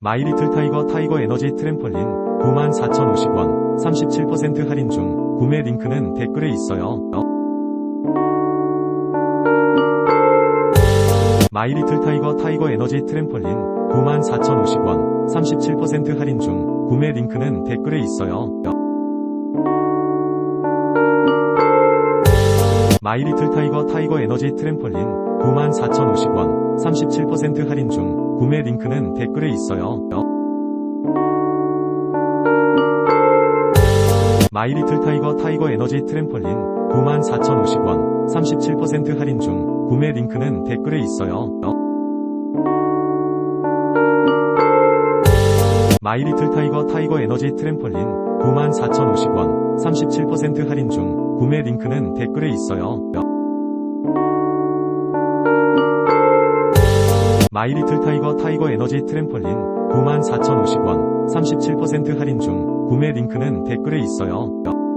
마이리틀 타이거 타이거 에너지 트램펄린 94,050원 37% 할인 중 구매 링크는 댓글에 있어요. 마이리틀 타이거 타이거 에너지 트램펄린 94,050원 37% 할인 중 구매 링크는 댓글에 있어요. 마이리틀 타이거 타이거 에너지 트램펄린 94,050원 37% 할인 중 구매 링크는 댓글에 있어요. 마이리틀 타이거 타이거 에너지 트램펄린 94,050원 37% 할인 중 구매 링크는 댓글에 있어요. 마이리틀 타이거 타이거 에너지 트램펄린 94,050원 37% 할인 중 구매 링크는 댓글에 있어요. 마이리틀 타이거 타이거 에너지 트램펄린 94,050원 37% 할인 중 구매 링크는 댓글에 있어요.